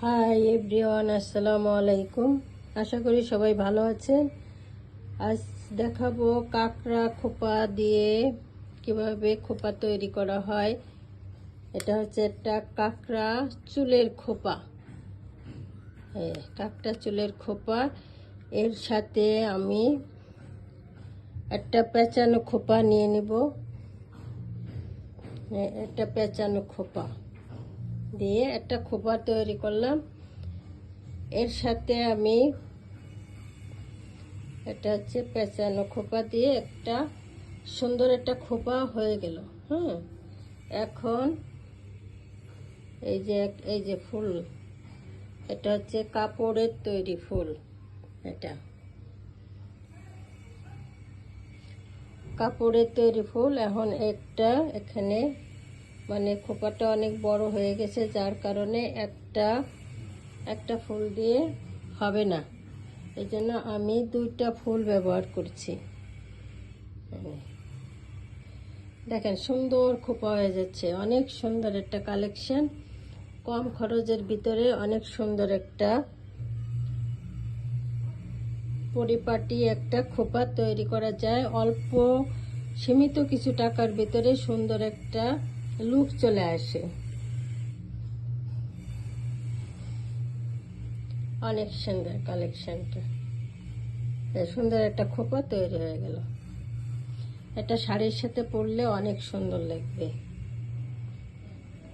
Hi everyone আসসালামু আলাইকুম আশা করি সবাই ভালো আছেন। আজ দেখাবো কাঁকড়া খোপা দিয়ে কীভাবে খোপা তৈরি করা হয়। এটা হচ্ছে একটা কাঁকড়া চুলের খোপা। হ্যাঁ কাঁকড়া চুলের খোপা। এর সাথে আমি একটা পেঁচানো খোপা নিয়ে নেব। একটা পেঁচানো খোপা। দিয়ে একটা খোপা তৈরি করলাম। এর সাথে আমি এটা হচ্ছে পেঁচানো খোপা দিয়ে একটা সুন্দর একটা খোপা হয়ে গেল হ্যাঁ এখন এই যে এই যে ফুল, এটা হচ্ছে কাপড়ের তৈরি ফুল, এটা। কাপড়ের তৈরি ফুল, এখন একটা এখানে মানে খোপাটা অনেক বড় হয়ে গেছে, যার কারণে একটা একটা ফুল দিয়ে হবে না। এই জন্য আমি দুইটা ফুল ব্যবহার করছি। দেখেন, সুন্দর খোপা হয়ে যাচ্ছে। অনেক সুন্দর একটা কালেকশন। কম খরচের ভিতরে অনেক সুন্দর একটা পরিপাটি একটা খোপা তৈরি করা যায়। অল্প সীমিত কিছু টাকার ভিতরে সুন্দর একটা লুক চলে আসে। অনেক সুন্দর কালেকশনটা সুন্দর একটা খোপা তৈরি হয়ে গেল। এটা শাড়ির সাথে পরলে অনেক সুন্দর লাগবে।